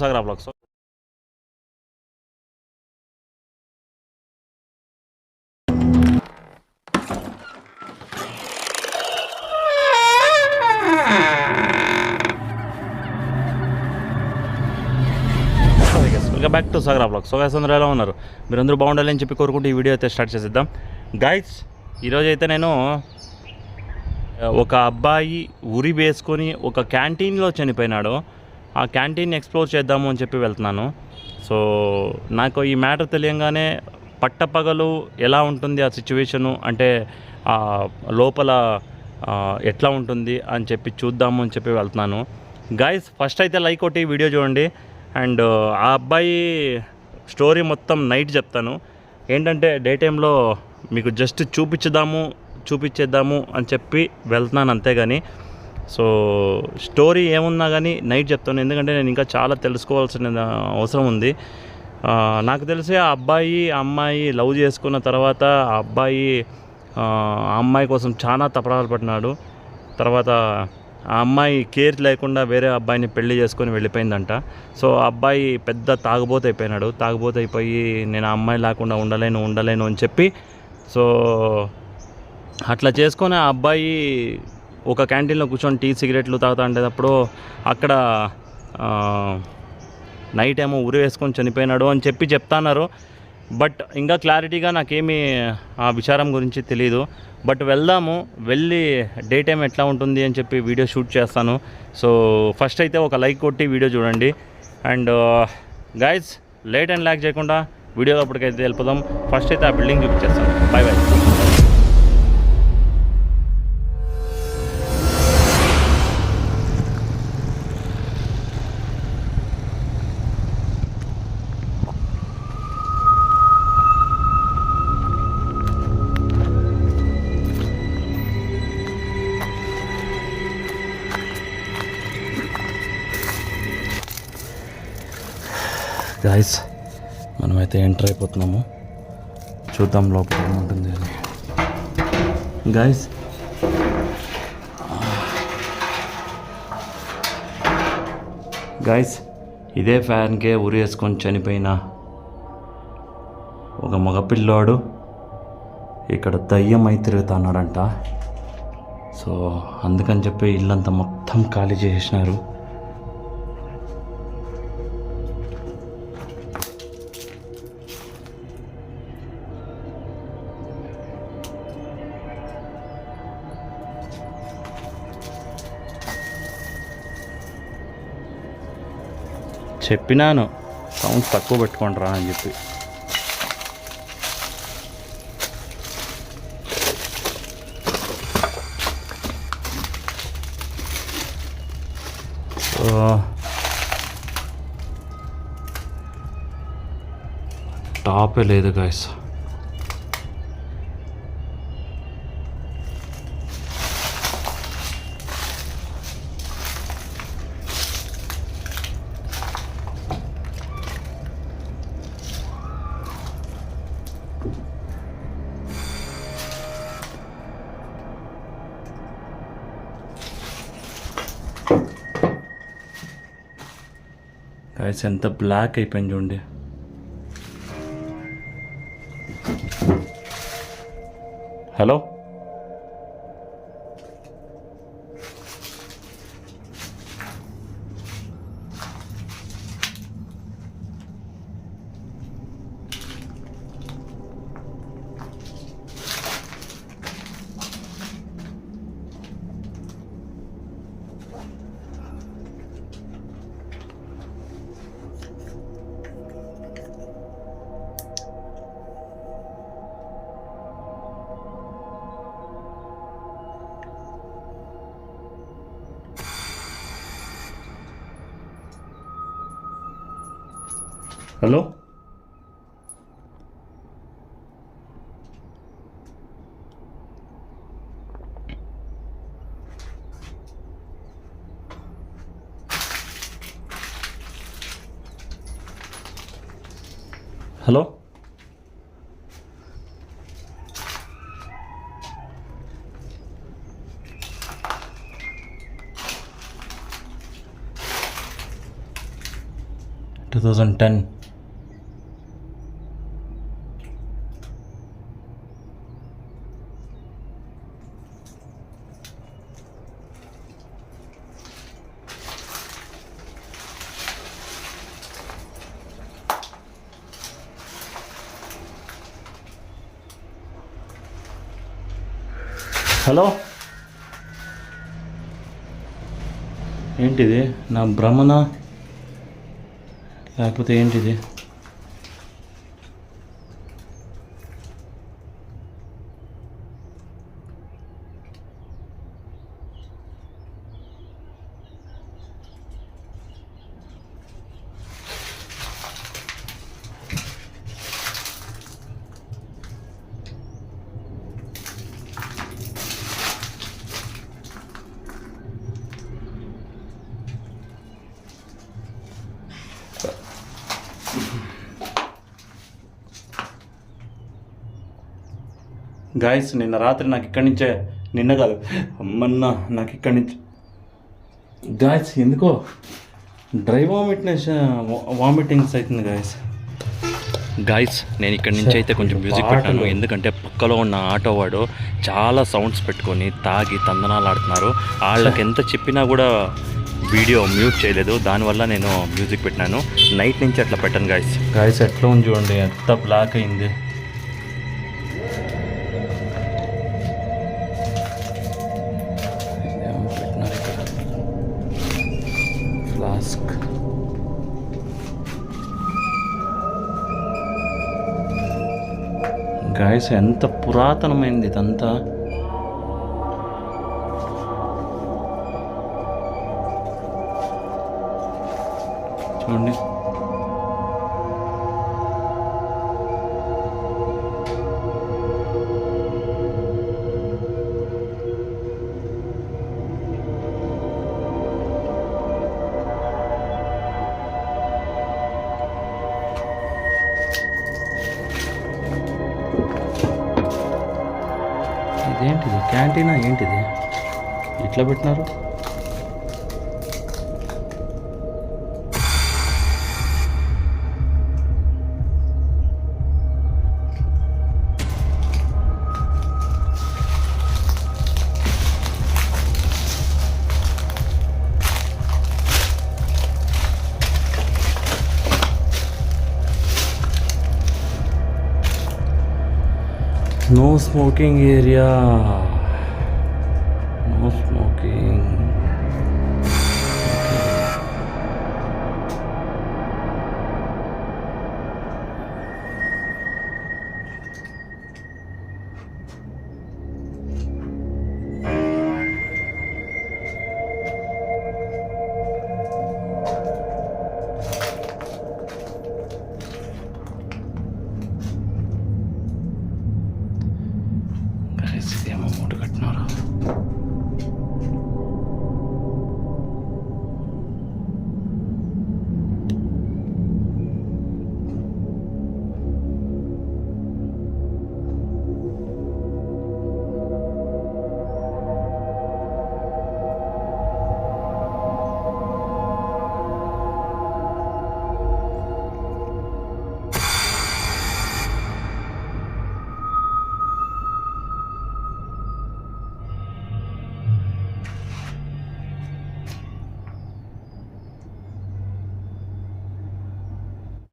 సాగరా blogs welcome back to Sagar blog so అందరూ ఎలా ఉన్నారు? మీరందరూ బాగుండాలని చెప్పి కోరుకుంటూ ఈ వీడియో అయితే స్టార్ట్ చేసేద్దాం. గైస్ ఈరోజు అయితే నేను ఒక అబ్బాయి ఉరి వేసుకొని ఒక క్యాంటీన్లో చనిపోయినాడు. ఆ క్యాంటీన్ ఎక్స్ప్లోర్ చేద్దాము అని చెప్పి వెళ్తున్నాను. సో నాకు ఈ మ్యాటర్ తెలియంగానే పట్టపగలు ఎలా ఉంటుంది ఆ సిచ్యువేషను అంటే లోపల ఎట్లా ఉంటుంది అని చెప్పి చూద్దాము అని చెప్పి వెళ్తున్నాను. గైస్ ఫస్ట్ అయితే లైక్ ఒకటి వీడియో చూడండి. అండ్ ఆ అబ్బాయి స్టోరీ మొత్తం నైట్ చెప్తాను. ఏంటంటే డే టైంలో మీకు జస్ట్ చూపించుదాము చూపించేద్దాము అని చెప్పి వెళ్తున్నాను అంతేగాని సో స్టోరీ ఏమున్నా కానీ నైట్ చెప్తాను. ఎందుకంటే నేను ఇంకా చాలా తెలుసుకోవాల్సిన అవసరం ఉంది. నాకు తెలిసి ఆ అబ్బాయి అమ్మాయి లవ్ చేసుకున్న తర్వాత ఆ అబ్బాయి ఆ ఆ అమ్మాయి కోసం చాలా తపరాలు పడినాడు తర్వాత ఆ అమ్మాయి కేర్ లేకుండా వేరే అబ్బాయిని పెళ్ళి చేసుకొని వెళ్ళిపోయిందంట. సో ఆ అబ్బాయి పెద్ద తాగుబోతు అయిపోయినాడు. తాగుబోతు అయిపోయి నేను ఆ అమ్మాయి లేకుండా ఉండలేను ఉండలేను అని చెప్పి సో అట్లా చేసుకొని ఆ అబ్బాయి ఒక క్యాంటీన్లో కూర్చొని టీ సిగరెట్లు తాగుతా ఉండేటప్పుడు అక్కడ నైట్ ఏమో ఉరి వేసుకొని చనిపోయినాడు అని చెప్పి చెప్తున్నారు బట్ ఇంకా క్లారిటీగా నాకేమీ ఆ విచారం గురించి తెలియదు బట్ వెళ్దాము వెళ్ళి డే టైం ఎట్లా ఉంటుంది అని చెప్పి వీడియో షూట్ చేస్తాను. సో ఫస్ట్ అయితే ఒక లైక్ కొట్టి వీడియో చూడండి. And guys late and lag చేయకుండా వీడియోలో అప్పటికైతే వెళ్ళిపోదాం. ఫస్ట్ అయితే ఆ బిల్డింగ్ చూపించేస్తాను. బాయ్ బాయ్ గాయస్ మనమైతే ఎంటర్ అయిపోతున్నాము. చూద్దాం లోపల ఏముంటుంది అని. గాయస్ గాయస్ ఇదే ఫ్యాన్కే ఉరి వేసుకొని చనిపోయిన ఒక మగపిల్లాడు ఇక్కడ దయ్యం అయి తిరుగుతున్నాడంట. సో అందుకని చెప్పి ఇల్లంతా మొత్తం ఖాళీ చేసేసినారు. చెప్పినాను. సౌండ్ తక్కువ పెట్టుకోండి రా అని చెప్పి. టాపే లేదు గాయస్. గాయస్ ఎంత బ్లాక్ అయిపోయింది చూడండి. Hello hello hello two thousand ten hello? ఏంటిది? నా భ్రమణ లేకపోతే ఏంటిది? గాయస్ నిన్న రాత్రి నాకు ఇక్కడి నుంచే నిన్న కాదు. మొన్న నాకు ఇక్కడి నుంచి. గాయస్ ఎందుకో? డ్రై వామిట్నెస్ వామిటింగ్స్ అవుతుంది గాయస్ గాయస్ నేను ఇక్కడి నుంచి అయితే కొంచెం మ్యూజిక్ పెట్టాను. ఎందుకంటే పక్కలో ఉన్న ఆటో వాడు చాలా సౌండ్స్ పెట్టుకొని తాగి తందనాలు ఆడుతున్నారు. వాళ్ళకి ఎంత చెప్పినా కూడా వీడియో మ్యూట్ చేయలేదు. దానివల్ల నేను మ్యూజిక్ పెట్టినాను. నైట్ నుంచి అట్లా పెట్టాను గాయస్ గాయస్ ఎట్లా ఉంది చూడండి? ఎంత బ్లాక్ అయింది. గాయస్ ఎంత పురాతనమైనది ఇదంతా? చూడండి. ఇదేంటిది? క్యాంటీనా ఏంటిది? ఇట్లా పెట్టినారు? no smoking area. No smoking.